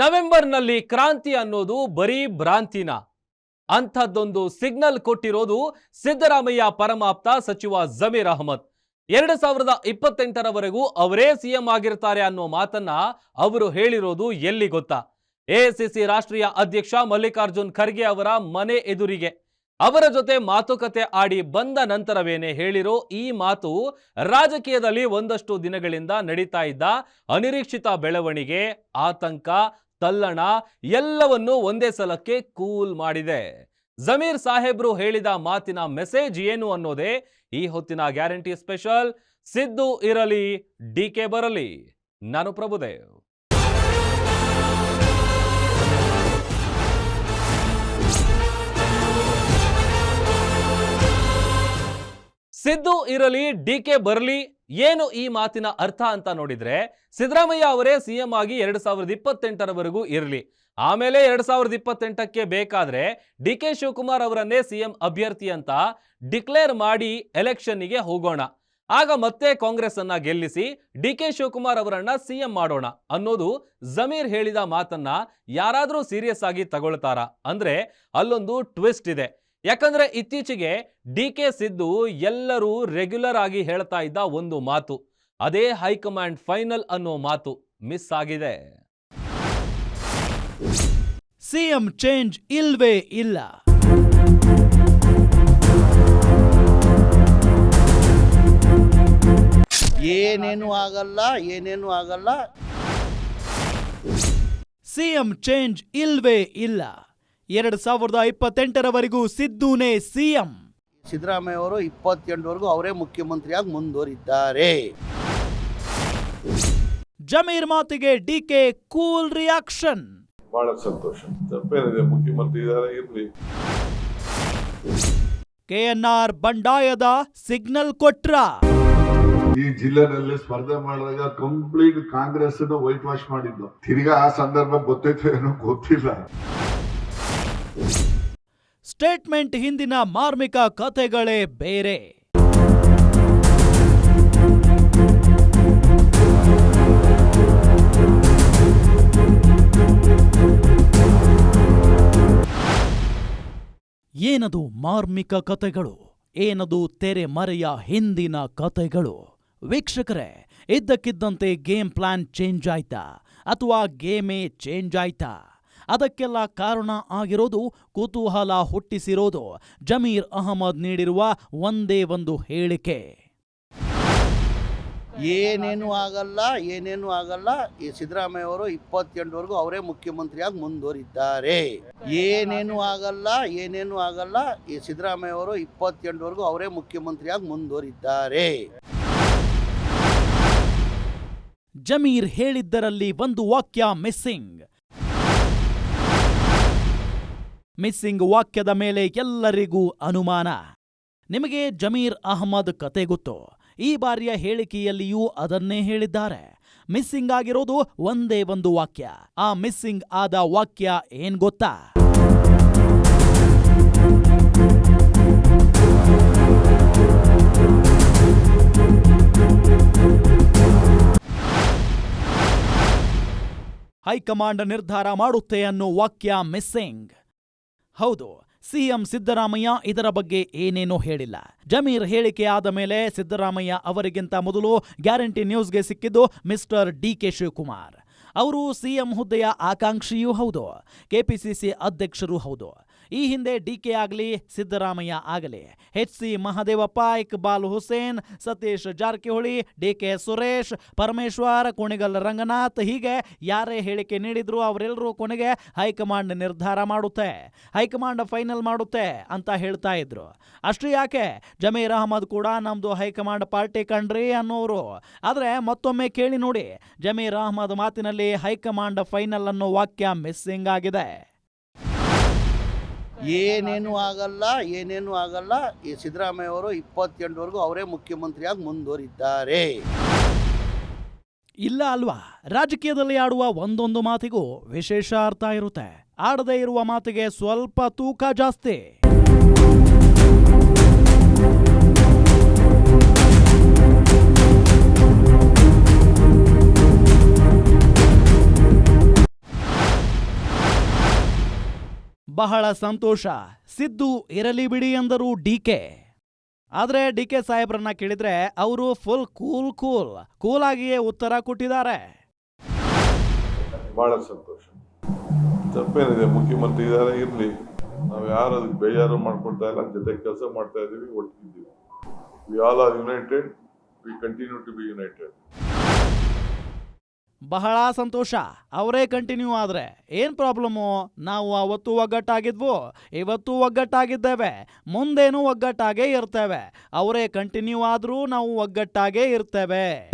ನವೆಂಬರ್ನಲ್ಲಿ ಕ್ರಾಂತಿ ಅನ್ನೋದು ಬರೀ ಭ್ರಾಂತಿನ. ಅಂಥದ್ದೊಂದು ಸಿಗ್ನಲ್ ಕೊಟ್ಟಿರೋದು ಸಿದ್ದರಾಮಯ್ಯ ಪರಮಾಪ್ತ ಸಚಿವ ಜಮೀರ್ ಅಹಮದ್. ಎರಡು ಸಾವಿರದ ಇಪ್ಪತ್ತೆಂಟರವರೆಗೂ ಅವರೇ ಸಿಎಂ ಆಗಿರ್ತಾರೆ ಅನ್ನೋ ಮಾತನ್ನ ಅವರು ಹೇಳಿರೋದು ಎಲ್ಲಿ ಗೊತ್ತಾ? ಎಐಸಿಸಿ ರಾಷ್ಟ್ರೀಯ ಅಧ್ಯಕ್ಷ ಮಲ್ಲಿಕಾರ್ಜುನ್ ಖರ್ಗೆ ಅವರ ಮನೆ ಎದುರಿಗೆ. ಅವರ ಜೊತೆ ಮಾತುಕತೆ ಆಡಿ ಬಂದ ನಂತರವೇನೆ ಹೇಳಿರೋ ಈ ಮಾತು ರಾಜಕೀಯದಲ್ಲಿ ಒಂದಷ್ಟು ದಿನಗಳಿಂದ ನಡೀತಾ ಇದ್ದ ಅನಿರೀಕ್ಷಿತ ಬೆಳವಣಿಗೆ, ಆತಂಕ, ತಲ್ಲಣ ಎಲ್ಲವನ್ನೂ ಒಂದೇ ಸಲಕ್ಕೆ ಕೂಲ್ ಮಾಡಿದೆ. ಜಮೀರ್ ಸಾಹೇಬ್ರು ಹೇಳಿದ ಮಾತಿನ ಮೆಸೇಜ್ ಏನು ಅನ್ನೋದೇ ಈ ಹೊತ್ತಿನ ಗ್ಯಾರಂಟಿ ಸ್ಪೆಷಲ್ ಸಿದ್ದು ಇರಲಿ ಡಿಕೆ ಬರಲಿ. ನಾನು ಪ್ರಭುದೇವ್. ಸಿದ್ದು ಇರಲಿ ಡಿ ಕೆ ಬರಲಿ, ಏನು ಈ ಮಾತಿನ ಅರ್ಥ ಅಂತ ನೋಡಿದ್ರೆ ಸಿದ್ದರಾಮಯ್ಯ ಅವರೇ ಸಿಎಂ ಆಗಿ ಎರಡ್ ಸಾವಿರದ ಇಪ್ಪತ್ತೆಂಟರವರೆಗೂ ಇರಲಿ. ಆಮೇಲೆ ಎರಡ್ ಸಾವಿರದ ಇಪ್ಪತ್ತೆಂಟಕ್ಕೆ ಬೇಕಾದ್ರೆ ಡಿ ಕೆ ಶಿವಕುಮಾರ್ ಅವರನ್ನೇ ಸಿಎಂ ಅಭ್ಯರ್ಥಿ ಅಂತ ಡಿಕ್ಲೇರ್ ಮಾಡಿ ಎಲೆಕ್ಷನ್ನಿಗೆ ಹೋಗೋಣ. ಆಗ ಮತ್ತೆ ಕಾಂಗ್ರೆಸ್ ಅನ್ನ ಗೆಲ್ಲಿಸಿ ಡಿ ಕೆ ಶಿವಕುಮಾರ್ ಅವರನ್ನ ಸಿಎಂ ಮಾಡೋಣ ಅನ್ನೋದು ಜಮೀರ್ ಹೇಳಿದ ಮಾತನ್ನ ಯಾರಾದ್ರೂ ಸೀರಿಯಸ್ ಆಗಿ ತಗೊಳ್ತಾರಾ? ಅಂದ್ರೆ ಅಲ್ಲೊಂದು ಟ್ವಿಸ್ಟ್ ಇದೆ. ಯಾಕಂದ್ರೆ ಇತ್ತೀಚೆಗೆ ಡಿ ಕೆ ಸಿದ್ದು ಎಲ್ಲರೂ ರೆಗ್ಯುಲರ್ ಆಗಿ ಹೇಳ್ತಾ ಇದ್ದ ಒಂದು ಮಾತು ಅದೇ ಹೈಕಮಾಂಡ್ ಫೈನಲ್ ಅನ್ನೋ ಮಾತು ಮಿಸ್ ಆಗಿದೆ. ಸಿಎಂ ಚೇಂಜ್ ಇಲ್ವೇ ಇಲ್ಲ. ಏನೇನು ಆಗಲ್ಲ ಏನೇನು ಆಗಲ್ಲ. ಸಿಎಂ ಚೇಂಜ್ ಇಲ್ವೇ ಇಲ್ಲ. ಎರಡ್ ಸಾವಿರದ ಇಪ್ಪತ್ತೆಂಟರವರೆಗೂ ಸಿದ್ದುನೇ ಸಿಎಂ. ಸಿದ್ದರಾಮಯ್ಯ ಅವರು ಇಪ್ಪತ್ತೆಂಟವರೆಗೂ ಅವರೇ ಮುಖ್ಯಮಂತ್ರಿಯಾಗಿ ಮುಂದುವರಿದ್ದಾರೆ. ಜಮೀರ್ ಮಾತಿಗೆ ಡಿಕೆ ಕೂಲ್ ರಿಯಾಕ್ಷನ್. ಬಹಳ ಸಂತೋಷ. ತಪ್ಪೇನಿದೆ ಮುಖ್ಯಮಂತ್ರಿ ಇದ್ದಾರೆ ಇರ್ಲಿ. ಕೆಎನ್ಆರ್ ಬಂಡಾಯದ ಸಿಗ್ನಲ್ ಕೊಟ್ರ. ಈ ಜಿಲ್ಲೆನಲ್ಲಿ ಸ್ಪರ್ಧೆ ಮಾಡಿದಾಗ ಕಂಪ್ಲೀಟ್ ಕಾಂಗ್ರೆಸ್ ವೈಟ್ ವಾಶ್ ಮಾಡಿದ್ದು. ತಿರ್ಗಾ ಆ ಸಂದರ್ಭ ಗೊತ್ತೈತೋ ಏನೋ ಗೊತ್ತಿಲ್ಲ. ಸ್ಟೇಟ್ಮೆಂಟ್ ಹಿಂದಿನ ಮಾರ್ಮಿಕ ಕಥೆಗಳೇ ಬೇರೆ. ಏನದು ಮಾರ್ಮಿಕ ಕಥೆಗಳು? ಏನದು ತೆರೆಮರೆಯ ಹಿಂದಿನ ಕಥೆಗಳು? ವೀಕ್ಷಕರೇ, ಇದ್ದಕ್ಕಿದ್ದಂತೆ ಗೇಮ್ ಪ್ಲಾನ್ ಚೇಂಜ್ ಆಯ್ತಾ? ಅಥವಾ ಗೇಮೇ ಚೇಂಜ್ ಆಯ್ತಾ? ಅದಕ್ಕೆಲ್ಲ ಕಾರಣ ಆಗಿರೋದು ಕುತೂಹಲ ಹುಟ್ಟಿಸಿರೋದು. ಜಮೀರ್ ಅಹಮದ್ ನೀಡಿರುವ ಒಂದೇ ಒಂದು ಹೇಳಿಕೆ. ಏನೇನು ಆಗಲ್ಲ ಏನೇನು ಆಗಲ್ಲ. ಈ ಸಿದ್ದರಾಮಯ್ಯ ಅವರು ಇಪ್ಪತ್ತೆಂಟವರೆಗೂ ಅವರೇ ಮುಖ್ಯಮಂತ್ರಿಯಾಗಿ ಮುಂದುವರಿದ್ದಾರೆ. ಏನೇನು ಆಗಲ್ಲ ಏನೇನು ಆಗಲ್ಲ. ಈ ಸಿದ್ದರಾಮಯ್ಯ ಅವರು ಇಪ್ಪತ್ತೆಂಟವರೆಗೂ ಅವರೇ ಮುಖ್ಯಮಂತ್ರಿಯಾಗಿ ಮುಂದುವರಿದ್ದಾರೆ. ಜಮೀರ್ ಹೇಳಿದ್ದರಲ್ಲಿ ಒಂದು ವಾಕ್ಯ ಮಿಸ್ಸಿಂಗ್. ಮಿಸ್ಸಿಂಗ್ ವಾಕ್ಯದ ಮೇಲೆ ಎಲ್ಲರಿಗೂ ಅನುಮಾನ. ನಿಮಗೆ ಜಮೀರ್ ಅಹಮದ್ ಕತೆ ಗೊತ್ತು. ಈ ಬಾರಿಯ ಹೇಳಿಕೆಯಲ್ಲಿಯೂ ಅದನ್ನೇ ಹೇಳಿದ್ದಾರೆ. ಮಿಸ್ಸಿಂಗ್ ಆಗಿರೋದು ಒಂದೇ ಒಂದು ವಾಕ್ಯ. ಆ ಮಿಸ್ಸಿಂಗ್ ಆದ ವಾಕ್ಯ ಏನ್ ಗೊತ್ತಾ? ಹೈಕಮಾಂಡ್ ನಿರ್ಧಾರ ಮಾಡುತ್ತೆ ಅನ್ನೋ ವಾಕ್ಯ ಮಿಸ್ಸಿಂಗ್. ಹೌದು, ಸಿಎಂ ಸಿದ್ದರಾಮಯ್ಯ ಇದರ ಬಗ್ಗೆ ಏನೇನೂ ಹೇಳಿಲ್ಲ. ಜಮೀರ್ ಹೇಳಿಕೆ ಆದ ಮೇಲೆ ಸಿದ್ದರಾಮಯ್ಯ ಅವರಿಗಿಂತ ಮೊದಲು ಗ್ಯಾರಂಟಿ ನ್ಯೂಸ್ಗೆ ಸಿಕ್ಕಿದ್ದು ಮಿಸ್ಟರ್ ಡಿ ಕೆ ಶಿವಕುಮಾರ್. ಅವರು ಸಿಎಂ ಹುದ್ದೆಯ ಆಕಾಂಕ್ಷಿಯೂ ಹೌದು ಕೆಪಿಸಿಸಿ ಅಧ್ಯಕ್ಷರೂ ಹೌದು. ಈ ಹಿಂದೆ ಡಿಕೆ ಆಗಲಿ, ಸಿದ್ದರಾಮಯ್ಯ ಆಗಲಿ. H C Mahadevappa Iqbal Hussain, Satish Jarkiholi DK Suresh, Parameshwar, Kunigal Ranganath, ಹೀಗೆ ಯಾರೇ ಹೇಳಿಕೆ ನೀಡಿದ್ರು ಅವರೆಲ್ಲರೂ ಕೊನೆಗೆ ಹೈಕಮಾಂಡ್ ನಿರ್ಧಾರ ಮಾಡುತ್ತೆ. ಹೈಕಮಾಂಡ್ ಫೈನಲ್ ಮಾಡುತ್ತೆ ಅಂತ ಹೇಳ್ತಾ ಇದ್ರು. ಅಷ್ಟು ಯಾಕೆ? ಜಮೀರ್ ಅಹಮದ್ ಕೂಡ ನಮ್ದು ಹೈಕಮಾಂಡ್ ಪಾರ್ಟಿ ಕಂಡ್ರಿ ಅನ್ನೋರು. ಆದರೆ ಮತ್ತೊಮ್ಮೆ ಕೇಳಿ ನೋಡಿ, ಜಮೀರ್ ಅಹಮದ್ ಮಾತಿನಲ್ಲಿ ಹೈಕಮಾಂಡ್ ಫೈನಲ್ ಅನ್ನೋ ವಾಕ್ಯ ಮಿಸ್ಸಿಂಗ್ ಆಗಿದೆ. ಏನೇನು ಆಗಲ್ಲ ಏನೇನು ಆಗಲ್ಲ. ಈ ಸಿದ್ದರಾಮಯ್ಯ ಅವರು ಇಪ್ಪತ್ತೆಂಟವರೆಗೂ ಅವರೇ ಮುಖ್ಯಮಂತ್ರಿಯಾಗಿ ಮುಂದುವರಿದ್ದಾರೆ. ಇಲ್ಲ ಅಲ್ವಾ? ರಾಜಕೀಯದಲ್ಲಿ ಆಡುವ ಒಂದೊಂದು ಮಾತಿಗೂ ವಿಶೇಷ ಅರ್ಥ ಇರುತ್ತೆ. ಆಡದೇ ಇರುವ ಮಾತಿಗೆ ಸ್ವಲ್ಪ ತೂಕ ಜಾಸ್ತಿ. ಬಹಳ ಸಂತೋಷ. ಸಿದ್ದು ಇರಲಿ ಬಿಡಿ ಎಂದರು ಡಿಕೆ ಡಿ ಕೆ ಸಾಹೇಬ್ರನ್ನ ಕೇಳಿದ್ರೆ ಅವರು ಫುಲ್ ಕೂಲ್ ಕೂಲ್ ಕೂಲ್ ಆಗಿಯೇ ಉತ್ತರ ಕೊಟ್ಟಿದ್ದಾರೆ. ಬಹಳ ಸಂತೋಷ. ತಪ್ಪೇನಿದೆ, ಮುಖ್ಯಮಂತ್ರಿ ಇದ್ದಾರೆ, ಇರಲಿ. ನಾವು ಯಾರು ಅದಕ್ಕೆ ಬೇಜಾರು ಮಾಡ್ಕೊಳ್ತಾ ಇಲ್ಲ ಜೊತೆ ಕೆಲಸ ಮಾಡ್ತಾ ಇದ್ದೀವಿ ಒಟ್ಟಿದ್ದೀವಿ we all are united we continue to be united ಬಹಳ ಸಂತೋಷ. ಅವರೇ ಕಂಟಿನ್ಯೂ ಆದರೆ. ಏನು ಪ್ರಾಬ್ಲಮ್ಮು ನಾವು ಅವತ್ತು ಒಗ್ಗಟ್ಟಾಗಿದ್ವು. ಇವತ್ತು ಒಗ್ಗಟ್ಟಾಗಿದ್ದೇವೆ. ಮುಂದೇನು ಒಗ್ಗಟ್ಟಾಗೇ ಇರ್ತೇವೆ. ಅವರೇ ಕಂಟಿನ್ಯೂ ಆದರೂ ನಾವು ಒಗ್ಗಟ್ಟಾಗೇ ಇರ್ತೇವೆ.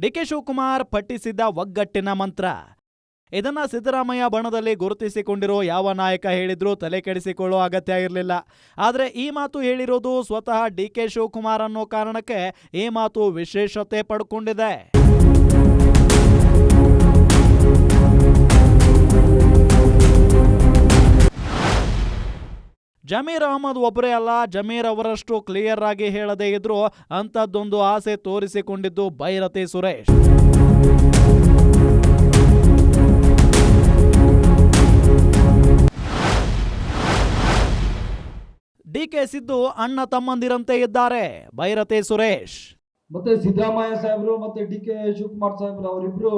ಡಿ ಕೆ ಶಿವಕುಮಾರ್ ಪಠಿಸಿದ ಒಗ್ಗಟ್ಟಿನ ಮಂತ್ರ. ಇದನ್ನ ಸಿದ್ದರಾಮಯ್ಯ ಬಣದಲ್ಲಿ ಗುರುತಿಸಿಕೊಂಡಿರೋ ಯಾವ ನಾಯಕ ಹೇಳಿದ್ರೂ ತಲೆ ಕೆಡಿಸಿಕೊಳ್ಳೋ ಅಗತ್ಯ ಇರಲಿಲ್ಲ. ಆದರೆ ಈ ಮಾತು ಹೇಳಿರೋದು ಸ್ವತಃ ಡಿ ಕೆ ಶಿವಕುಮಾರ್ ಅನ್ನೋ ಕಾರಣಕ್ಕೆ ಈ ಮಾತು ವಿಶೇಷತೆ ಪಡ್ಕೊಂಡಿದೆ. ಜಮೀರ್ ಅಹಮದ್ ಒಬ್ಬರೇ ಅಲ್ಲ, ಜಮೀರ್ ಅವರಷ್ಟು ಕ್ಲಿಯರ್ ಆಗಿ ಹೇಳದೇ ಇದ್ರು ಅಂಥದ್ದೊಂದು ಆಸೆ ತೋರಿಸಿಕೊಂಡಿದ್ದು ಭೈರತಿ ಸುರೇಶ್. ಡಿಕೆ ಸಿದ್ದು ಅಣ್ಣ ತಮ್ಮಂದಿರಂತೆ ಇದ್ದಾರೆ. ಭೈರತೆ ಸುರೇಶ್. ಮತ್ತೆ ಸಿದ್ದರಾಮಯ್ಯ ಸಾಹೇಬರು ಮತ್ತೆ ಡಿ ಕೆ ಶಿವಕುಮಾರ್ ಸಾಹೇಬ್ರು ಅವರಿಬ್ರು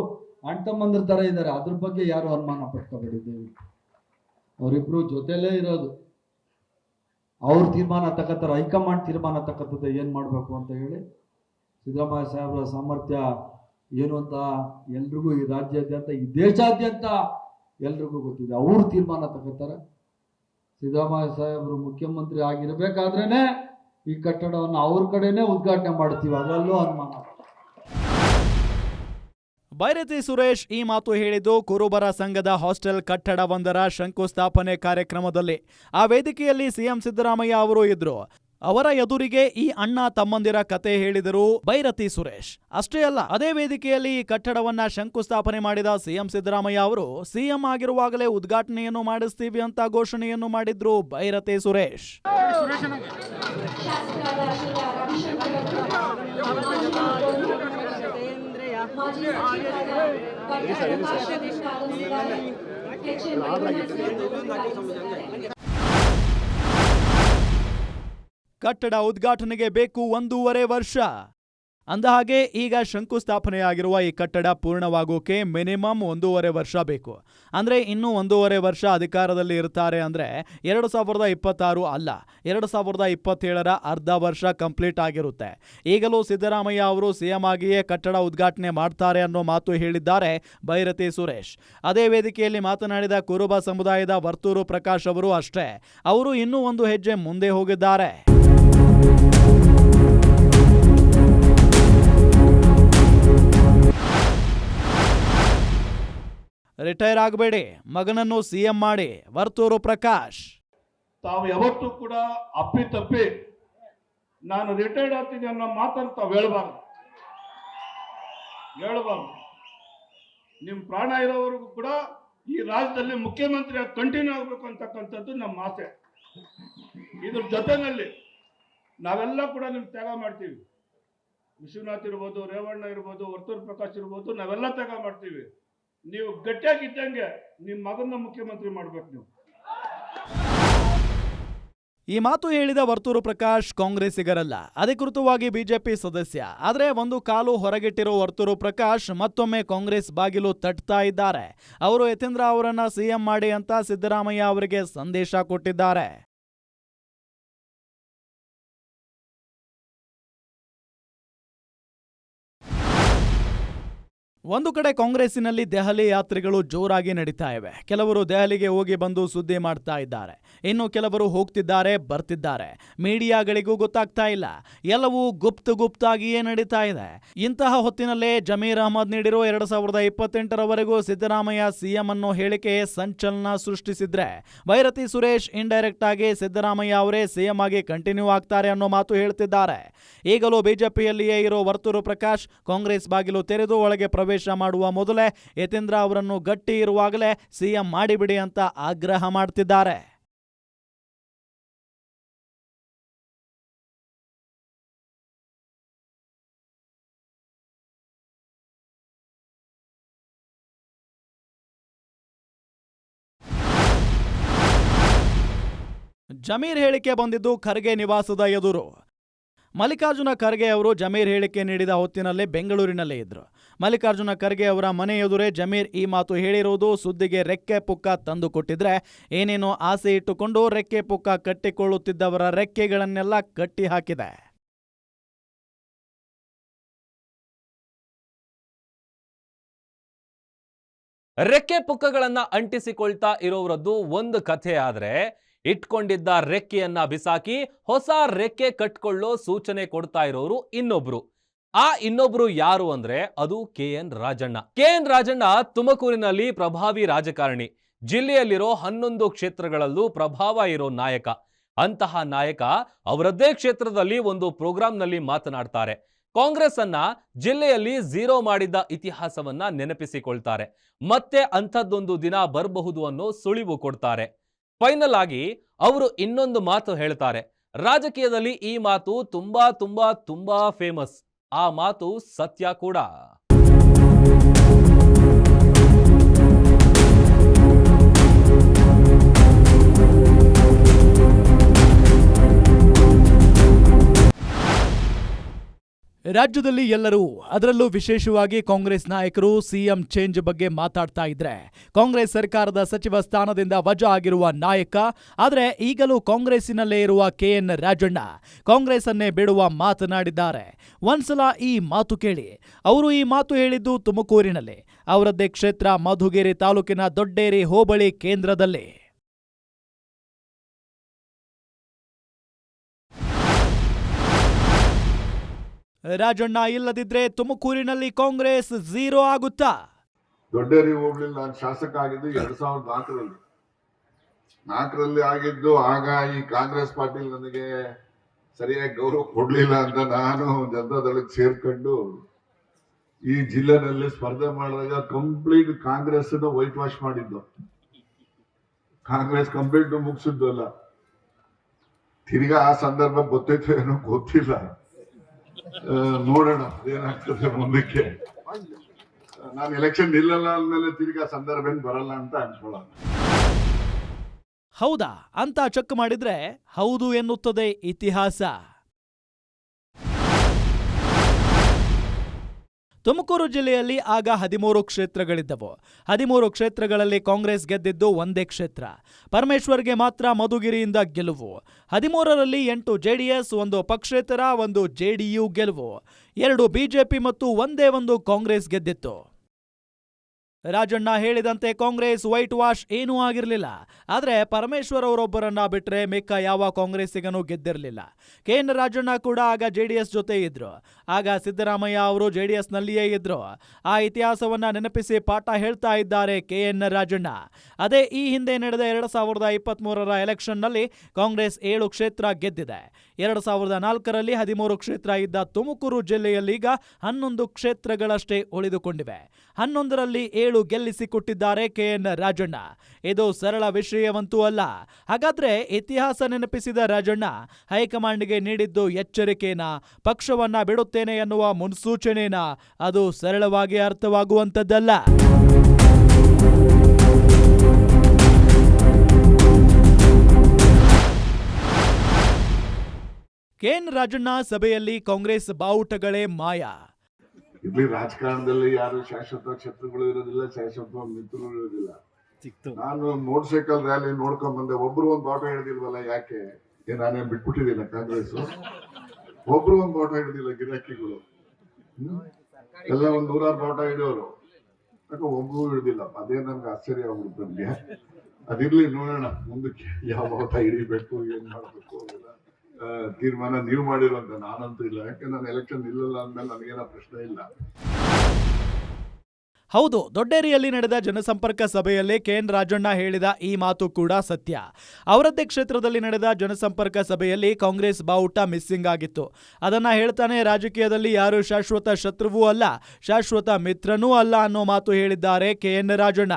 ಅಣ್ಣ ತಮ್ಮಂದಿರ ತರ ಇದ್ದಾರೆ. ಅದ್ರ ಬಗ್ಗೆ ಯಾರು ಅನುಮಾನ ಪಟ್ಕೊಬೇಡಿದ್ದೀವಿ? ಅವರಿಬ್ರು ಜೊತೆಲೇ ಇರೋದು. ಅವ್ರ ತೀರ್ಮಾನ ತಕತ್ತಾರ ಹೈಕಮಾಂಡ್ ತೀರ್ಮಾನ ತಕ್ಕಂಥದ್ದು ಏನ್ ಮಾಡ್ಬೇಕು ಅಂತ ಹೇಳಿ ಸಿದ್ದರಾಮಯ್ಯ ಸಾಹೇಬ್ರ ಸಾಮರ್ಥ್ಯ ಏನು ಅಂತ ಎಲ್ರಿಗೂ ಈ ರಾಜ್ಯಾದ್ಯಂತ, ಈ ದೇಶಾದ್ಯಂತ ಎಲ್ರಿಗೂ ಗೊತ್ತಿದೆ. ಅವ್ರ ತೀರ್ಮಾನ ತಗೋತಾರೆ ಸಿದ್ದರಾಮಯ್ಯ ಸಾಹೇಬರು ಮುಖ್ಯಮಂತ್ರಿ ಆಗಿರ್ಬೇಕಾದ್ರೇನೆ ಈ ಕಟ್ಟಡವನ್ನು ಅವ್ರ ಕಡೆನೇ ಉದ್ಘಾಟನೆ ಮಾಡ್ತೀವಿ. ಅದರಲ್ಲೂ ಅನುಮಾನ ಬೈರತಿ ಸುರೇಶ್ ಈ ಮಾತು ಹೇಳಿದ್ದು ಕುರುಬರ ಸಂಘದ ಹಾಸ್ಟೆಲ್ ಕಟ್ಟಡವೊಂದರ ಶಂಕುಸ್ಥಾಪನೆ ಕಾರ್ಯಕ್ರಮದಲ್ಲಿ. ಆ ವೇದಿಕೆಯಲ್ಲಿ ಸಿಎಂ ಸಿದ್ದರಾಮಯ್ಯ ಅವರು ಇದ್ರು. ಅವರ ಎದುರಿಗೆ ಈ ಅಣ್ಣ ತಮ್ಮಂದಿರ ಕತೆ ಹೇಳಿದರು ಬೈರತಿ ಸುರೇಶ್. ಅಷ್ಟೇ ಅಲ್ಲ, ಅದೇ ವೇದಿಕೆಯಲ್ಲಿ ಈ ಕಟ್ಟಡವನ್ನ ಶಂಕುಸ್ಥಾಪನೆ ಮಾಡಿದ ಸಿಎಂ ಸಿದ್ದರಾಮಯ್ಯ ಅವರು ಸಿಎಂ ಆಗಿರುವಾಗಲೇ ಉದ್ಘಾಟನೆಯನ್ನು ಮಾಡಿಸ್ತೀವಿ ಅಂತ ಘೋಷಣೆಯನ್ನು ಮಾಡಿದ್ರು ಬೈರತಿ ಸುರೇಶ್. ಕಟ್ಟಡ ಉದ್ಘಾಟನೆಗೆ ಬೇಕು ಒಂದೂವರೆ ವರ್ಷ. ಅಂದಹಾಗೆ, ಈಗ ಶಂಕುಸ್ಥಾಪನೆಯಾಗಿರುವ ಈ ಕಟ್ಟಡ ಪೂರ್ಣವಾಗೋಕೆ ಮಿನಿಮಮ್ ಒಂದೂವರೆ ವರ್ಷ ಬೇಕು. ಅಂದ್ರೆ ಇನ್ನೂ ಒಂದೂವರೆ ವರ್ಷ ಅಧಿಕಾರದಲ್ಲಿ ಇರ್ತಾರೆ ಅಂದ್ರೆ ಎರಡು ಸಾವಿರದ ಇಪ್ಪತ್ತಾರು ಅಲ್ಲ, ಎರಡು ಸಾವಿರದ ಇಪ್ಪತ್ತೇಳರ ಅರ್ಧ ವರ್ಷ ಕಂಪ್ಲೀಟ್ ಆಗಿರುತ್ತೆ. ಈಗಲೂ ಸಿದ್ದರಾಮಯ್ಯ ಅವರು ಸಿಎಂ ಆಗಿಯೇ ಕಟ್ಟಡ ಉದ್ಘಾಟನೆ ಮಾಡ್ತಾರೆ ಅನ್ನೋ ಮಾತು ಹೇಳಿದ್ದಾರೆ ಭೈರತಿ ಸುರೇಶ್. ಅದೇ ವೇದಿಕೆಯಲ್ಲಿ ಮಾತನಾಡಿದ ಕುರುಬ ಸಮುದಾಯದ ವರ್ತೂರು ಪ್ರಕಾಶ್ ಅವರು ಅಷ್ಟೇ. ಅವರು ಇನ್ನೂ ಒಂದು ಹೆಜ್ಜೆ ಮುಂದೆ ಹೋಗಿದ್ದಾರೆ. ರಿಟೈರ್ ಆಗಬೇಡಿ, ಮಗನನ್ನು ಸಿಎಂ ಮಾಡಿ, ವರ್ತೂರು ಪ್ರಕಾಶ್. ತಾವು ಯಾವತ್ತೂ ಕೂಡ ಅಪ್ಪಿ ತಪ್ಪಿ ನಾನು ರಿಟೈರ್ಡ್ ಆಗ್ತೀನಿ ಅನ್ನೋ ಮಾತನ್ನು ತಾವು ಹೇಳ್ಬಾರ್ದು. ಹೇಳ್ಬಾರ್ದು. ನಿಮ್ಮ ಪ್ರಾಣ ಇರೋವರೆಗೂ ಕೂಡ ಈ ರಾಜ್ಯದಲ್ಲಿ ಮುಖ್ಯಮಂತ್ರಿ ಕಂಟಿನ್ಯೂ ಆಗಬೇಕು ಅಂತಕ್ಕಂಥದ್ದು ನಮ್ಮ ಮಾತೆ ಇದ್ರ ಜೊತೆನಲ್ಲಿ ನಾವೆಲ್ಲ ಕೂಡ ನಿಮ್ಗೆ ತ್ಯಾಗ ಮಾಡ್ತೀವಿ. ವಿಶ್ವನಾಥ್ ಇರ್ಬೋದು, ರೇವಣ್ಣ ಇರ್ಬೋದು, ವರ್ತೂರ್ ಪ್ರಕಾಶ್ ಇರ್ಬೋದು, ನಾವೆಲ್ಲ ತ್ಯಾಗ ಮಾಡ್ತೀವಿ. ನೀವು ಗಟ್ಟಿಯಾಗಿದ್ದಂಗೆ ನಿಮ್ಮ ಮಗನ ಮುಖ್ಯಮಂತ್ರಿ ಮಾಡ್ಬೇಕು ನೀವು. ಈ ಮಾತು ಹೇಳಿದ ವರ್ತೂರು ಪ್ರಕಾಶ್ ಕಾಂಗ್ರೆಸ್ಸಿಗರಲ್ಲ. ಅಧಿಕೃತವಾಗಿ ಬಿಜೆಪಿ ಸದಸ್ಯ. ಆದರೆ ಒಂದು ಕಾಲು ಹೊರಗಿಟ್ಟಿರೋ ವರ್ತೂರು ಪ್ರಕಾಶ್ ಮತ್ತೊಮ್ಮೆ ಕಾಂಗ್ರೆಸ್ ಬಾಗಿಲು ತಟ್ತಾ ಇದ್ದಾರೆ. ಅವರು ಯತೀಂದ್ರ ಅವರನ್ನ ಸಿಎಂ ಮಾಡಿ ಅಂತ ಸಿದ್ದರಾಮಯ್ಯ ಅವರಿಗೆ ಸಂದೇಶ ಕೊಟ್ಟಿದ್ದಾರೆ. ಒಂದು ಕಡೆ ಕಾಂಗ್ರೆಸ್ಸಿನಲ್ಲಿ ದೆಹಲಿ ಯಾತ್ರೆಗಳು ಜೋರಾಗಿ ನಡೀತಾ ಇವೆ. ಕೆಲವರು ದೆಹಲಿಗೆ ಹೋಗಿ ಬಂದು ಸುದ್ದಿ ಮಾಡ್ತಾ ಇದ್ದಾರೆ. ಇನ್ನು ಕೆಲವರು ಹೋಗ್ತಿದ್ದಾರೆ, ಬರ್ತಿದ್ದಾರೆ. ಮೀಡಿಯಾಗಳಿಗೂ ಗೊತ್ತಾಗ್ತಾ ಇಲ್ಲ. ಎಲ್ಲವೂ ಗುಪ್ತ ಗುಪ್ತಾಗಿಯೇ ನಡೀತಾ ಇದೆ. ಇಂತಹ ಹೊತ್ತಿನಲ್ಲೇ ಜಮೀರ್ ಅಹಮದ್ ನೀಡಿರೋ ಎರಡು ಸಾವಿರದ ಇಪ್ಪತ್ತೆಂಟರವರೆಗೂ ಸಿದ್ದರಾಮಯ್ಯ ಸಿಎಂ ಅನ್ನೋ ಹೇಳಿಕೆ ಸಂಚಲನ ಸೃಷ್ಟಿಸಿದ್ರೆ ಭೈರತಿ ಸುರೇಶ್ ಇಂಡೈರೆಕ್ಟ್ ಆಗಿ ಸಿದ್ದರಾಮಯ್ಯ ಅವರೇ ಸಿಎಂ ಆಗಿ ಕಂಟಿನ್ಯೂ ಆಗ್ತಾರೆ ಅನ್ನೋ ಮಾತು ಹೇಳ್ತಿದ್ದಾರೆ. ಈಗಲೂ ಬಿಜೆಪಿಯಲ್ಲಿಯೇ ಇರೋ ವರ್ತೂರು ಪ್ರಕಾಶ್ ಕಾಂಗ್ರೆಸ್ ಬಾಗಿಲು ತೆರೆದು ಒಳಗೆ ಪ್ರವೇಶ ಪ್ರವೇಶ ಮಾಡುವ ಮೊದಲೇ ಯತೀಂದ್ರ ಅವರನ್ನು ಗಟ್ಟಿ ಇರುವಾಗಲೇ ಸಿಎಂ ಮಾಡಿಬಿಡಿ ಅಂತ ಆಗ್ರಹ ಮಾಡುತ್ತಿದ್ದಾರೆ ಜಮೀರ್ ಹೇಳಿಕೆ ಬಂದಿದ್ದು ಖರ್ಗೆ ನಿವಾಸದ ಎದುರು. ಮಲ್ಲಿಕಾರ್ಜುನ ಖರ್ಗೆ ಅವರು ಜಮೀರ್ ಹೇಳಿಕೆ ನೀಡಿದ ಹೊತ್ತಿನಲ್ಲೇ ಬೆಂಗಳೂರಿನಲ್ಲೇ ಇದ್ದರು ಮಲ್ಲಿಕಾರ್ಜುನ ಖರ್ಗೆ ಅವರ ಮನೆ ಎದುರೇ ಜಮೀರ್ ಈ ಮಾತು ಹೇಳಿರುವುದು ಸುದ್ದಿಗೆ ರೆಕ್ಕೆ ಪುಕ್ಕ ತಂದು ಕೊಟ್ಟಿದ್ರೆ, ಏನೇನೋ ಆಸೆ ಇಟ್ಟುಕೊಂಡು ರೆಕ್ಕೆ ಪುಕ್ಕ ಕಟ್ಟಿಕೊಳ್ಳುತ್ತಿದ್ದವರ ರೆಕ್ಕೆಗಳನ್ನೆಲ್ಲ ಕಟ್ಟಿ ಹಾಕಿದೆ. ರೆಕ್ಕೆ ಪುಕ್ಕಗಳನ್ನ ಅಂಟಿಸಿಕೊಳ್ತಾ ಇರೋರದ್ದು ಒಂದು ಕಥೆ ಆದ್ರೆ ಇಟ್ಕೊಂಡಿದ್ದ ರೆಕ್ಕೆಯನ್ನ ಬಿಸಾಕಿ ಹೊಸ ರೆಕ್ಕೆ ಕಟ್ಕೊಳ್ಳೋ ಸೂಚನೆ ಕೊಡ್ತಾ ಇರೋರು ಇನ್ನೊಬ್ರು. ಆ ಇನ್ನೊಬ್ರು ಯಾರು ಅಂದ್ರೆ ಅದು K N Rajanna. K N Rajanna ತುಮಕೂರಿನಲ್ಲಿ ಪ್ರಭಾವಿ ರಾಜಕಾರಣಿ. ಜಿಲ್ಲೆಯಲ್ಲಿರೋ ಹನ್ನೊಂದು ಕ್ಷೇತ್ರಗಳಲ್ಲೂ ಪ್ರಭಾವ ಇರೋ ನಾಯಕ. ಅಂತಹ ನಾಯಕ ಅವರದ್ದೇ ಕ್ಷೇತ್ರದಲ್ಲಿ ಒಂದು ಪ್ರೋಗ್ರಾಂನಲ್ಲಿ ಮಾತನಾಡ್ತಾರೆ. ಕಾಂಗ್ರೆಸ್ ಅನ್ನ ಜಿಲ್ಲೆಯಲ್ಲಿ ಝೀರೋ ಮಾಡಿದ್ದ ಇತಿಹಾಸವನ್ನ ನೆನಪಿಸಿಕೊಳ್ತಾರೆ. ಮತ್ತೆ ಅಂಥದ್ದೊಂದು ದಿನ ಬರಬಹುದು ಅನ್ನೋ ಸುಳಿವು ಕೊಡ್ತಾರೆ. ಫೈನಲ್ ಆಗಿ ಅವರು ಇನ್ನೊಂದು ಮಾತು ಹೇಳ್ತಾರೆ. ರಾಜಕೀಯದಲ್ಲಿ ಈ ಮಾತು ತುಂಬಾ ತುಂಬಾ ತುಂಬಾ ಫೇಮಸ್ ಆ ಮಾತು ಸತ್ಯ ಕೂಡ. ರಾಜ್ಯದಲ್ಲಿ ಎಲ್ಲರೂ ಅದರಲ್ಲೂ ವಿಶೇಷವಾಗಿ ಕಾಂಗ್ರೆಸ್ ನಾಯಕರು ಸಿಎಂ ಚೇಂಜ್ ಬಗ್ಗೆ ಮಾತಾಡ್ತಾ ಇದ್ರೆ ಕಾಂಗ್ರೆಸ್ ಸರ್ಕಾರದ ಸಚಿವ ಸ್ಥಾನದಿಂದ ವಜಾ ಆಗಿರುವ ನಾಯಕ, ಆದರೆ ಈಗಲೂ ಕಾಂಗ್ರೆಸ್ಸಿನಲ್ಲೇ ಇರುವ ಕೆಎನ್ ರಾಜಣ್ಣ ಕಾಂಗ್ರೆಸ್ ಅನ್ನೇ ಬಿಡುವ ಮಾತನಾಡಿದ್ದಾರೆ. ಒಂದ್ಸಲ ಈ ಮಾತು ಕೇಳಿ. ಅವರು ಈ ಮಾತು ಹೇಳಿದ್ದು ತುಮಕೂರಿನಲ್ಲಿ. ಅವರದ್ದೇ ಕ್ಷೇತ್ರ ಮಧುಗಿರಿ ತಾಲೂಕಿನ ದೊಡ್ಡೇರಿ ಹೋಬಳಿ ಕೇಂದ್ರದಲ್ಲಿ. ರಾಜಣ್ಣ ಇಲ್ಲದಿದ್ರೆ ತುಮಕೂರಿನಲ್ಲಿ ಕಾಂಗ್ರೆಸ್ ಝೀರೋ ಆಗುತ್ತಾ? ದೊಡ್ಡೇರಿ ಹೋಗ್ಲಿಲ್ಲ ನಾನು ಶಾಸಕ ಆಗಿದ್ದು ಎರಡ್ ಸಾವಿರದ ನಾಲ್ಕರಲ್ಲಿ. ನಾಲ್ಕರಲ್ಲಿ ಆಗಿದ್ದು ಆಗ ಈ ಕಾಂಗ್ರೆಸ್ ಪಾರ್ಟಿ ನನಗೆ ಸರಿಯಾಗಿ ಗೌರವ ಕೊಡ್ಲಿಲ್ಲ ಅಂತ ನಾನು ಜನತಾದಳಕ್ಕೆ ಸೇರ್ಕೊಂಡು ಈ ಜಿಲ್ಲೆನಲ್ಲಿ ಸ್ಪರ್ಧೆ ಮಾಡಿದಾಗ ಕಂಪ್ಲೀಟ್ ಕಾಂಗ್ರೆಸ್ ವೈಟ್ ವಾಶ್ ಮಾಡಿದ್ದು. ಕಾಂಗ್ರೆಸ್ ಕಂಪ್ಲೀಟ್ ಮುಗಿಸಿದ್ದು ಅಲ್ಲ. ತಿರ್ಗಾ ಆ ಸಂದರ್ಭ ಗೊತ್ತಿತ್ತು ಏನೋ ಗೊತ್ತಿಲ್ಲ. ನೋಡೋಣ, ಏನಾಗ್ತದೆ ಮುಂದಕ್ಕೆ. ನಾನು ಎಲೆಕ್ಷನ್ ನಿಲ್ಲಲ್ಲ ಅಂದಮೇಲೆ ತಿರ್ಗಾ ಸಂದರ್ಭ ಏನು ಬರಲ್ಲ ಅಂತ ಅನ್ಕೊಳ್ಳೋಣ. ಹೌದಾ? ಅಂತ ಚೆಕ್ ಮಾಡಿದ್ರೆ ಹೌದು ಎನ್ನುತ್ತದೆ ಇತಿಹಾಸ. ತುಮಕೂರು ಜಿಲ್ಲೆಯಲ್ಲಿ ಆಗ ಹದಿಮೂರು ಕ್ಷೇತ್ರಗಳಿದ್ದವು. ಹದಿಮೂರು ಕ್ಷೇತ್ರಗಳಲ್ಲಿ ಕಾಂಗ್ರೆಸ್ ಗೆದ್ದಿದ್ದು ಒಂದೇ ಕ್ಷೇತ್ರ. ಪರಮೇಶ್ವರ್ಗೆ ಮಾತ್ರ ಮಧುಗಿರಿಯಿಂದ ಗೆಲುವು. ಹದಿಮೂರರಲ್ಲಿ ಎಂಟು ಜೆಡಿಎಸ್, ಒಂದು ಪಕ್ಷೇತರ, ಒಂದು ಜೆಡಿಯು ಗೆಲುವು. ಎರಡು ಬಿಜೆಪಿ ಮತ್ತು ಒಂದೇ ಒಂದು ಕಾಂಗ್ರೆಸ್ ಗೆದ್ದಿತ್ತು. ರಾಜಣ್ಣ ಹೇಳಿದಂತೆ ಕಾಂಗ್ರೆಸ್ ವೈಟ್ ವಾಶ್ ಏನೂ ಆಗಿರಲಿಲ್ಲ. ಆದರೆ ಪರಮೇಶ್ವರ್ ಅವರೊಬ್ಬರನ್ನ ಬಿಟ್ರೆ ಮಿಕ್ಕ ಯಾವ ಕಾಂಗ್ರೆಸ್ಸಿಗನೂ ಗೆದ್ದಿರಲಿಲ್ಲ. ಕೆ ಎನ್ ರಾಜಣ್ಣ ಕೂಡ ಆಗ ಜೆಡಿಎಸ್ ಜೊತೆ ಇದ್ರು. ಆಗ ಸಿದ್ದರಾಮಯ್ಯ ಅವರು ಜೆಡಿಎಸ್ನಲ್ಲಿಯೇ ಇದ್ರು. ಆ ಇತಿಹಾಸವನ್ನ ನೆನಪಿಸಿ ಪಾಠ ಹೇಳ್ತಾ ಇದ್ದಾರೆ ಕೆ ಎನ್ ರಾಜಣ್ಣ. ಅದೇ ಈ ಹಿಂದೆ ನಡೆದ ಎರಡು ಸಾವಿರದ ಇಪ್ಪತ್ತ್ಮೂರರ ಎಲೆಕ್ಷನ್ನಲ್ಲಿ ಕಾಂಗ್ರೆಸ್ ಏಳು ಕ್ಷೇತ್ರ ಗೆದ್ದಿದೆ. ಎರಡು ಸಾವಿರದ ನಾಲ್ಕರಲ್ಲಿ ಹದಿಮೂರು ಕ್ಷೇತ್ರ ಇದ್ದ ತುಮಕೂರು ಜಿಲ್ಲೆಯಲ್ಲೀಗ ಹನ್ನೊಂದು ಕ್ಷೇತ್ರಗಳಷ್ಟೇ ಉಳಿದುಕೊಂಡಿವೆ. ಹನ್ನೊಂದರಲ್ಲಿ ಏಳು ಗೆಲ್ಲಿಸಿಕೊಟ್ಟಿದ್ದಾರೆ ಕೆ ಎನ್ ರಾಜಣ್ಣ. ಇದು ಸರಳ ವಿಷಯವಂತೂ ಅಲ್ಲ. ಹಾಗಾದ್ರೆ ಇತಿಹಾಸ ನೆನಪಿಸಿದ ರಾಜಣ್ಣ ಹೈಕಮಾಂಡ್ಗೆ ನೀಡಿದ್ದು ಎಚ್ಚರಿಕೆನಾ, ಪಕ್ಷವನ್ನ ಬಿಡುತ್ತೇನೆ ಎನ್ನುವ ಮುನ್ಸೂಚನೆನಾ? ಅದು ಸರಳವಾಗಿ ಅರ್ಥವಾಗುವಂಥದ್ದಲ್ಲ. ಕೆಎನ್ ರಾಜಣ್ಣ ಸಭೆಯಲ್ಲಿ ಕಾಂಗ್ರೆಸ್ ಬಾವುಟಗಳೇ ಮಾಯ. ಇಲ್ಲಿ ರಾಜಕಾರಣದಲ್ಲಿ ಯಾರು ಶಾಶ್ವತ ಶತ್ರುಗಳು ಇರೋದಿಲ್ಲ ಶಾಶ್ವತ ಮಿತ್ರರು ಇರೋದಿಲ್ಲ. ನಾನು ಮೋಟರ್ ಸೈಕಲ್ ರ್ಯಾಲಿ ನೋಡ್ಕೊಂಡ್ ಬಂದೆ. ಒಬ್ರು ಒಂದ್ ಬಾಟ ಹಿಡಿದಿಲ್ವಲ್ಲ ಯಾಕೆ? ನಾನೇನ್ ನಾನೇ ಬಿಟ್ಬಿಟ್ಟಿದ್ದೀನ ಕಾಂಗ್ರೆಸ್ ಒಬ್ರು ಒಂದ್ ಬಾಟ ಹಿಡಿದಿಲ್ಲ ಗಿರಾಕಿಗಳು. ಎಲ್ಲ ಒಂದ್ ನೂರಾರು ಬಾಟ ಹಿಡಿಯೋರು. ಯಾಕೆ ಒಬ್ರು ಹಿಡಿದಿಲ್ಲ. ಅದೇ ನನ್ಗೆ ಆಶ್ಚರ್ಯ ಆಗ್ಬಿಡ್ತು ನನ್ಗೆ. ಅದಿರ್ಲಿ ನೋಡೋಣ ಮುಂದಕ್ಕೆ ಯಾವ ಬಾಟ ಹಿಡಿಬೇಕು ಏನ್ ಮಾಡ್ಬೇಕು ತೀರ್ಮಾನ ನೀವು ಮಾಡಿರುವಂತ ನಾನಂತೂ ಇಲ್ಲ. ಯಾಕೆ ನಾನು ಎಲೆಕ್ಷನ್ ನಿಲ್ಲಲ್ಲ ಅಂದ್ಮೇಲೆ ನನಗೇನ ಪ್ರಶ್ನೆ ಇಲ್ಲ. ಹೌದು, ದೊಡ್ಡೇರಿಯಲ್ಲಿ ನಡೆದ ಜನಸಂಪರ್ಕ ಸಭೆಯಲ್ಲಿ ಕೆಎನ್ ರಾಜಣ್ಣ ಹೇಳಿದ ಈ ಮಾತು ಕೂಡ ಸತ್ಯ. ಅವರದ್ದೇ ಕ್ಷೇತ್ರದಲ್ಲಿ ನಡೆದ ಜನಸಂಪರ್ಕ ಸಭೆಯಲ್ಲಿ ಕಾಂಗ್ರೆಸ್ ಬಾವುಟ ಮಿಸ್ಸಿಂಗ್ ಆಗಿತ್ತು. ಅದನ್ನು ಹೇಳ್ತಾನೆ ರಾಜಕೀಯದಲ್ಲಿ ಯಾರು ಶಾಶ್ವತ ಶತ್ರುವೂ ಅಲ್ಲ, ಶಾಶ್ವತ ಮಿತ್ರನೂ ಅಲ್ಲ ಅನ್ನೋ ಮಾತು ಹೇಳಿದ್ದಾರೆ ಕೆಎನ್ ರಾಜಣ್ಣ.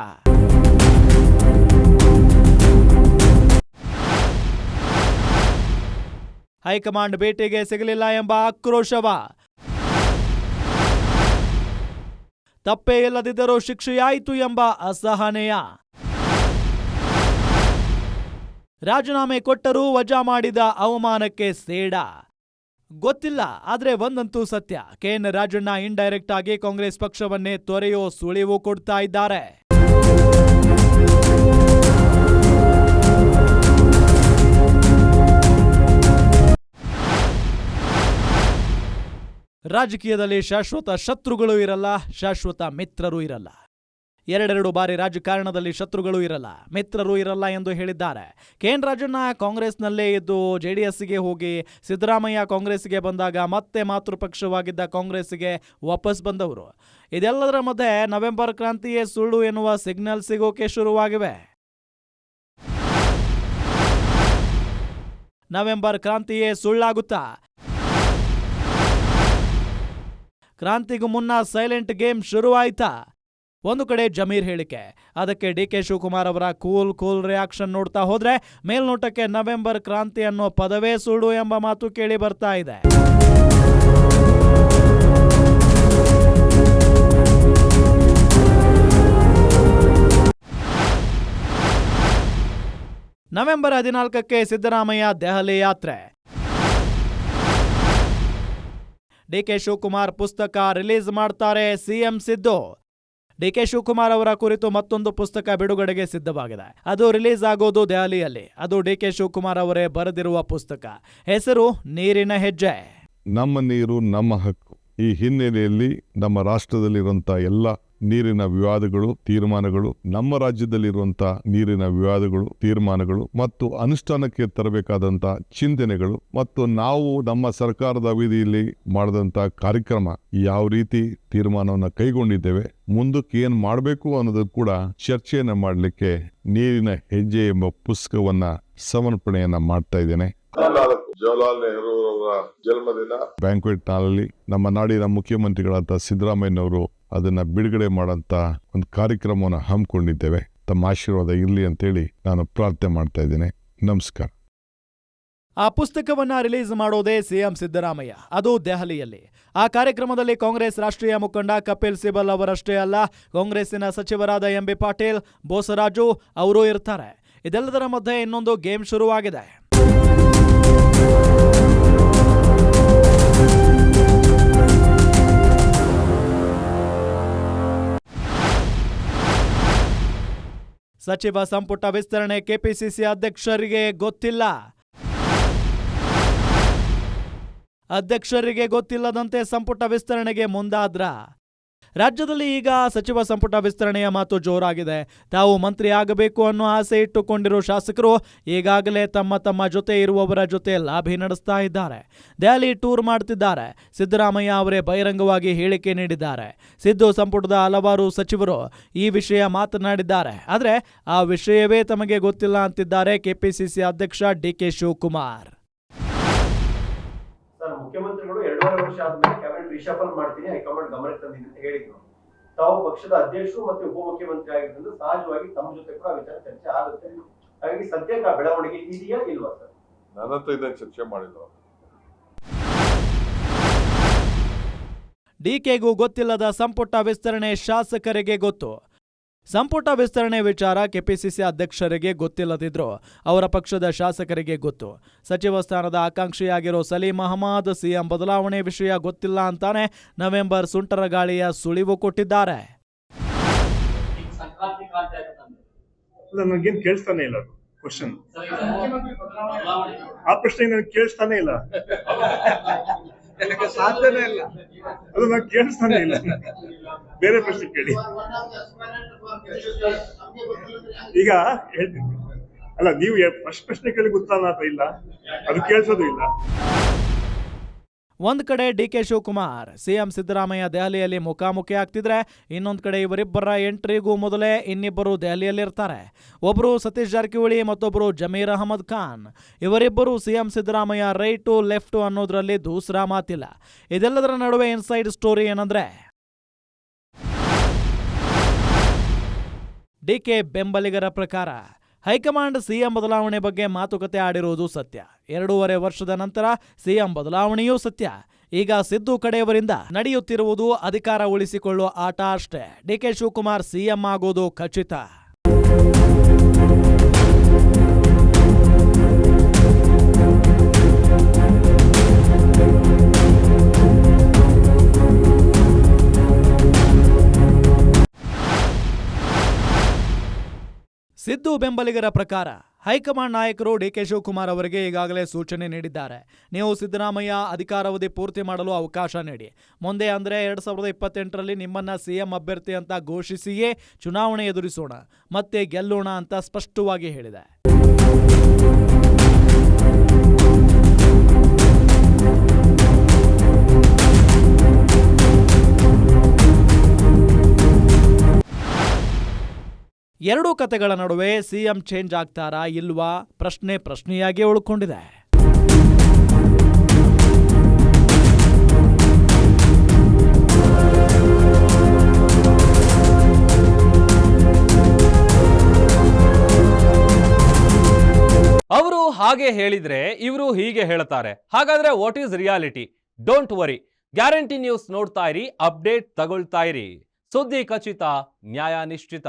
ಹೈಕಮಾಂಡ್ ಭೇಟಿಗೆ ಸಿಗಲಿಲ್ಲ ಎಂಬ ಆಕ್ರೋಶವ. ತಪ್ಪೇ ಇಲ್ಲದಿದ್ದರೂ ಶಿಕ್ಷೆಯಾಯಿತು ಎಂಬ ಅಸಹನೆಯ. ರಾಜೀನಾಮೆ ಕೊಟ್ಟರೂ ವಜಾ ಮಾಡಿದ ಅವಮಾನಕ್ಕೆ ಸೇಡ. ಗೊತ್ತಿಲ್ಲ, ಆದರೆ ಒಂದಂತೂ ಸತ್ಯ. ಕೆಎನ್ ರಾಜಣ್ಣ ಇಂಡೈರೆಕ್ಟ್ ಆಗಿ ಕಾಂಗ್ರೆಸ್ ಪಕ್ಷವನ್ನೇ ತೊರೆಯೋ ಸುಳಿವು ಕೊಡ್ತಾ ಇದ್ದಾರೆ. ರಾಜಕೀಯದಲ್ಲಿ ಶಾಶ್ವತ ಶತ್ರುಗಳು ಇರಲ್ಲ, ಶಾಶ್ವತ ಮಿತ್ರರು ಇರಲ್ಲ. ಎರಡೆರಡು ಬಾರಿ ರಾಜಕಾರಣದಲ್ಲಿ ಶತ್ರುಗಳು ಇರಲ್ಲ, ಮಿತ್ರರು ಇರಲ್ಲ ಎಂದು ಹೇಳಿದ್ದಾರೆ. ಕೆಎನ್ ರಾಜಣ್ಣ ಕಾಂಗ್ರೆಸ್ನಲ್ಲೇ ಇದ್ದು ಜೆ ಡಿ ಎಸ್ಗೆ ಹೋಗಿ ಸಿದ್ದರಾಮಯ್ಯ ಕಾಂಗ್ರೆಸ್ಗೆ ಬಂದಾಗ ಮತ್ತೆ ಮಾತೃಪಕ್ಷವಾಗಿದ್ದ ಕಾಂಗ್ರೆಸ್ಗೆ ವಾಪಸ್ ಬಂದವರು. ಇದೆಲ್ಲದರ ಮಧ್ಯೆ ನವೆಂಬರ್ ಕ್ರಾಂತಿಯೇ ಸುಳ್ಳು ಎನ್ನುವ ಸಿಗ್ನಲ್ ಸಿಗೋಕೆ ಶುರುವಾಗಿವೆ. ನವೆಂಬರ್ ಕ್ರಾಂತಿಯೇ ಸುಳ್ಳಾಗುತ್ತಾ? ಕ್ರಾಂತಿಗೂ ಮುನ್ನ ಸೈಲೆಂಟ್ ಗೇಮ್ ಶುರುವಾಯ್ತಾ? ಒಂದು ಕಡೆ ಜಮೀರ್ ಹೇಳಿಕೆ, ಅದಕ್ಕೆ ಡಿ ಕೆ ಶಿವಕುಮಾರ್ ಅವರ ಕೂಲ್ ಕೂಲ್ ರಿಯಾಕ್ಷನ್ ನೋಡ್ತಾ ಹೋದ್ರೆ ಮೇಲ್ನೋಟಕ್ಕೆ ನವೆಂಬರ್ ಕ್ರಾಂತಿ ಅನ್ನೋ ಪದವೇ ಸುಳ್ಳು ಎಂಬ ಮಾತು ಕೇಳಿ ಬರ್ತಾ ಇದೆ. ನವೆಂಬರ್ ಹದಿನಾಲ್ಕಕ್ಕೆ ಸಿದ್ದರಾಮಯ್ಯ ದೆಹಲಿ ಯಾತ್ರೆ. ಡಿಕೆ ಶಿವಕುಮಾರ್ ಪುಸ್ತಕ ರಿಲೀಸ್ ಮಾಡ್ತಾರೆ ಸಿಎಂ ಸಿದ್ದು. ಡಿಕೆ ಶಿವಕುಮಾರ್ ಅವರ ಕುರಿತು ಮತ್ತೊಂದು ಪುಸ್ತಕ ಬಿಡುಗಡೆಗೆ ಸಿದ್ಧವಾಗಿದೆ. ಅದು ರಿಲೀಸ್ ಆಗೋದು ದೆಹಲಿಯಲ್ಲಿ. ಅದು ಡಿಕೆ ಶಿವಕುಮಾರ್ ಅವರೇ ಬರೆದಿರುವ ಪುಸ್ತಕ. ಹೆಸರು ನೀರಿನ ಹೆಜ್ಜೆ. ನಮ್ಮ ನೀರು ನಮ್ಮ ಹಕ್ಕು. ಈ ಹಿನ್ನೆಲೆಯಲ್ಲಿ ನಮ್ಮ ರಾಷ್ಟ್ರದಲ್ಲಿರುವಂತಹ ಎಲ್ಲ ನೀರಿನ ವಿವಾದಗಳು ತೀರ್ಮಾನಗಳು ನಮ್ಮ ರಾಜ್ಯದಲ್ಲಿರುವಂಥ ನೀರಿನ ವಿವಾದಗಳು ತೀರ್ಮಾನಗಳು ಮತ್ತು ಅನುಷ್ಠಾನಕ್ಕೆ ತರಬೇಕಾದಂಥ ಚಿಂತನೆಗಳು ಮತ್ತು ನಾವು ನಮ್ಮ ಸರ್ಕಾರದ ಅವಧಿಯಲ್ಲಿ ಮಾಡಿದಂಥ ಕಾರ್ಯಕ್ರಮ ಯಾವ ರೀತಿ ತೀರ್ಮಾನವನ್ನು ಕೈಗೊಂಡಿದ್ದೇವೆ ಮುಂದಕ್ಕೆ ಏನ್ ಮಾಡಬೇಕು ಅನ್ನೋದು ಕೂಡ ಚರ್ಚೆಯನ್ನ ಮಾಡಲಿಕ್ಕೆ ನೀರಿನ ಹೆಜ್ಜೆ ಎಂಬ ಪುಸ್ತಕವನ್ನ ಸಮರ್ಪಣೆಯನ್ನ ಮಾಡ್ತಾ ಇದ್ದೇನೆ. ಜವಾಹರ್ಲಾಲ್ ನೆಹರು ಅವರ ಜನ್ಮದಿನ. ಬ್ಯಾಂಕ್ವೆಟ್ನಲ್ಲಿ ನಮ್ಮ ನಾಡಿನ ಮುಖ್ಯಮಂತ್ರಿಗಳಾದ ಸಿದ್ದರಾಮಯ್ಯನವರು ಅದನ್ನ ಬಿಡುಗಡೆ ಮಾಡೋಂಥ ಒಂದು ಕಾರ್ಯಕ್ರಮವನ್ನು ಹಮ್ಮಿಕೊಂಡಿದ್ದೇವೆ. ತಮ್ಮ ಆಶೀರ್ವಾದ ಇರಲಿ ಅಂತೇಳಿ ನಾನು ಪ್ರಾರ್ಥನೆ ಮಾಡ್ತಾ ಇದ್ದೇನೆ. ನಮಸ್ಕಾರ. ಆ ಪುಸ್ತಕವನ್ನ ರಿಲೀಸ್ ಮಾಡೋದೇ ಸಿಎಂ ಸಿದ್ದರಾಮಯ್ಯ. ಅದು ದೆಹಲಿಯಲ್ಲಿ. ಆ ಕಾರ್ಯಕ್ರಮದಲ್ಲಿ ಕಾಂಗ್ರೆಸ್ ರಾಷ್ಟ್ರೀಯ ಮುಖಂಡ ಕಪಿಲ್ ಸಿಬಲ್ ಅವರಷ್ಟೇ ಅಲ್ಲ, ಕಾಂಗ್ರೆಸ್ಸಿನ ಸಚಿವರಾದ ಎಂ ಬಿ ಪಾಟೀಲ್, ಬೋಸರಾಜು ಅವರೂ ಇರ್ತಾರೆ. ಇದೆಲ್ಲದರ ಮಧ್ಯೆ ಇನ್ನೊಂದು ಗೇಮ್ ಶುರುವಾಗಿದೆ. ಸಚಿವ ಸಂಪುಟ ವಿಸ್ತರಣೆ ಕೆಪಿಸಿಸಿ ಅಧ್ಯಕ್ಷರಿಗೆ ಗೊತ್ತಿಲ್ಲ. ಅಧ್ಯಕ್ಷರಿಗೆ ಗೊತ್ತಿಲ್ಲದಂತೆ ಸಂಪುಟ ವಿಸ್ತರಣೆಗೆ ಮುಂದಾದ್ರ ರಾಜ್ಯದಲ್ಲಿ ಈಗ ಸಚಿವ ಸಂಪುಟ ವಿಸ್ತರಣೆಯ ಮಾತು ಜೋರಾಗಿದೆ. ತಾವು ಮಂತ್ರಿ ಆಗಬೇಕು ಅನ್ನೋ ಆಸೆ ಇಟ್ಟುಕೊಂಡಿರುವ ಶಾಸಕರು ಈಗಾಗಲೇ ತಮ್ಮ ತಮ್ಮ ಜೊತೆ ಇರುವವರ ಜೊತೆ ಲಾಭಿ ನಡೆಸ್ತಾ ಇದ್ದಾರೆ. ದೆಹಲಿ ಟೂರ್ ಮಾಡ್ತಿದ್ದಾರೆ. ಸಿದ್ದರಾಮಯ್ಯ ಅವರೇ ಬಹಿರಂಗವಾಗಿ ಹೇಳಿಕೆ ನೀಡಿದ್ದಾರೆ. ಸಿದ್ದು ಸಂಪುಟದ ಹಲವಾರು ಸಚಿವರು ಈ ವಿಷಯ ಮಾತನಾಡಿದ್ದಾರೆ. ಆದರೆ ಆ ವಿಷಯವೇ ತಮಗೆ ಗೊತ್ತಿಲ್ಲ ಅಂತಿದ್ದಾರೆ ಕೆಪಿಸಿಸಿ ಅಧ್ಯಕ್ಷ ಡಿಕೆ ಶಿವಕುಮಾರ್. ಸರ್, ಮುಖ್ಯಮಂತ್ರಿಗಳು ಎರಡೂವರೆ ವರ್ಷ ಆದ್ಮೇಲೆ ರಿಶಫಲ್ ಮಾಡ್ತೀನಿ ಹೈಕಮಾಂಡ್ ಗಮನಕ್ಕೆ ತಂದಿದ್ದೀನಿ ಅಂತ ಹೇಳಿದ್ರು. ತಾವು ಪಕ್ಷದ ಅಧ್ಯಕ್ಷರು ಮತ್ತೆ ಉಪಮುಖ್ಯಮಂತ್ರಿ ಆಗಿದ್ದರಿಂದ ಸಹಜವಾಗಿ ತಮ್ಮ ಜೊತೆ ಕೂಡ ವಿಚಾರ ಚರ್ಚೆ ಆಗುತ್ತೆ. ಹಾಗಾಗಿ ಸದ್ಯಕ್ಕೆ ಆ ಬೆಳವಣಿಗೆ ಇದೆಯಾ ಇಲ್ವಾ ಸರ್? ನಾನಂತೂ ಇದನ್ನು ಇದನ್ನ ಚರ್ಚೆ ಮಾಡಿಲ್ಲ ಡಿಕೆಗೂ ಗೊತ್ತಿಲ್ಲದ ಸಂಪುಟ ವಿಸ್ತರಣೆ ಶಾಸಕರಿಗೆ ಗೊತ್ತು. ಸಂಪುಟ ವಿಸ್ತರಣೆ ವಿಚಾರ ಕೆಪಿಸಿಸಿ ಅಧ್ಯಕ್ಷರಿಗೆ ಗೊತ್ತಿಲ್ಲದಿದ್ರು ಅವರ ಪಕ್ಷದ ಶಾಸಕರಿಗೆ ಗೊತ್ತು. ಸಚಿವ ಸ್ಥಾನದ ಆಕಾಂಕ್ಷಿಯಾಗಿರೋ ಸಲೀಂ ಅಹಮದ್ ಸಿಎಂ ಬದಲಾವಣೆ ವಿಷಯ ಗೊತ್ತಿಲ್ಲ ಅಂತಾನೆ ನವೆಂಬರ್ ಸುಂಟರ ಗಾಳಿಯ ಸುಳಿವು ಕೊಟ್ಟಿದ್ದಾರೆ. ಅಲ್ಲ ನನಗೇನು ಕೇಳಿಸ್ತಾನೆ ಇಲ್ಲ ಕ್ವಶನ್ ಆ ಪ್ರಶ್ನೆ ನನಗೆ ಕೇಳಿಸ್ತಾನೆ ಇಲ್ಲ? ಸಾಧ್ಯನೇ ಇಲ್ಲ. ಅದು ನಾನು ಕೇಳಿಸ್ತಾನೆ ಇಲ್ಲ. ಬೇರೆ ಪ್ರಶ್ನೆ ಕೇಳಿ. ಈಗ ಹೇಳ್ತೀನಿ. ಅಲ್ಲ, ನೀವು ಫಸ್ಟ್ ಪ್ರಶ್ನೆ ಕೇಳಿ ಗೊತ್ತಾನ ಇಲ್ಲ. ಅದು ಕೇಳಿಸೋದು ಇಲ್ಲ. ಒಂದ್ ಕಡೆ D K Shivakumar CM Siddaramaiah ದೆಹಲಿಯಲ್ಲಿ ಮುಖಾಮುಖಿ ಆಗ್ತಿದ್ರೆ ಇನ್ನೊಂದು ಕಡೆ ಇವರಿಬ್ಬರ ಎಂಟ್ರಿಗೂ ಮೊದಲೇ ಇನ್ನಿಬ್ಬರು ದೆಹಲಿಯಲ್ಲಿರ್ತಾರೆ. ಒಬ್ಬರು ಸತೀಶ್ ಜಾರಕಿಹೊಳಿ ಮತ್ತೊಬ್ಬರು ಜಮೀರ್ ಅಹಮದ್ ಖಾನ್. ಇವರಿಬ್ಬರು ಸಿಎಂ ಸಿದ್ದರಾಮಯ್ಯ ರೈಟು ಲೆಫ್ಟು ಅನ್ನೋದ್ರಲ್ಲಿ ದೂಸರಾ ಮಾತಿಲ್ಲ. ಇದೆಲ್ಲದರ ನಡುವೆ ಇನ್ಸೈಡ್ ಸ್ಟೋರಿ ಏನಂದ್ರೆ ಡಿಕೆ ಬೆಂಬಲಿಗರ ಪ್ರಕಾರ ಹೈಕಮಾಂಡ್ ಸಿಎಂ ಬದಲಾವಣೆ ಬಗ್ಗೆ ಮಾತುಕತೆ ಆಡಿರುವುದು ಸತ್ಯ. ಎರಡೂವರೆ ವರ್ಷದ ನಂತರ ಸಿಎಂ ಬದಲಾವಣೆಯೂ ಸತ್ಯ. ಈಗ ಸಿದ್ದು ಕಡೆಯವರಿಂದ ನಡೆಯುತ್ತಿರುವುದು ಅಧಿಕಾರ ಉಳಿಸಿಕೊಳ್ಳುವ ಆಟ ಅಷ್ಟೇ. ಡಿಕೆ ಶಿವಕುಮಾರ್ ಸಿಎಂ ಆಗೋದು ಖಚಿತ. ಬೆಂಬಲಿಗರ ಪ್ರಕಾರ ಹೈಕಮಾಂಡ್ ನಾಯಕರು ಡಿ ಕೆ ಶಿವಕುಮಾರ್ ಅವರಿಗೆ ಈಗಾಗಲೇ ಸೂಚನೆ ನೀಡಿದ್ದಾರೆ. ನೀವು ಸಿದ್ದರಾಮಯ್ಯ ಅಧಿಕಾರಾವಧಿ ಪೂರ್ತಿ ಮಾಡಲು ಅವಕಾಶ ನೀಡಿ. ಮುಂದೆ ಅಂದರೆ ಎರಡು ಸಾವಿರದ ಇಪ್ಪತ್ತೆಂಟರಲ್ಲಿ ನಿಮ್ಮನ್ನ ಸಿಎಂ ಅಭ್ಯರ್ಥಿ ಅಂತ ಘೋಷಿಸಿಯೇ ಚುನಾವಣೆ ಎದುರಿಸೋಣ. ಮತ್ತೆ ಗೆಲ್ಲೋಣ ಅಂತ ಸ್ಪಷ್ಟವಾಗಿ ಹೇಳಿದೆ. ಎರಡೂ ಕತೆಗಳ ನಡುವೆ ಸಿಎಂ ಚೇಂಜ್ ಆಗ್ತಾರಾ ಇಲ್ವಾ ಪ್ರಶ್ನೆ ಪ್ರಶ್ನೆಯಾಗಿ ಉಳ್ಕೊಂಡಿದೆ. ಅವರು ಹಾಗೆ ಹೇಳಿದ್ರೆ ಇವರು ಹೀಗೆ ಹೇಳ್ತಾರೆ. ಹಾಗಾದ್ರೆ what is reality don't worry guarantee news ನೋಡ್ತಾ ಇರಿ ಅಪ್ಡೇಟ್ ತಗೊಳ್ತಾ ಇರಿ. ಸುದ್ದಿ ಖಚಿತ, ನ್ಯಾಯ ನಿಶ್ಚಿತ.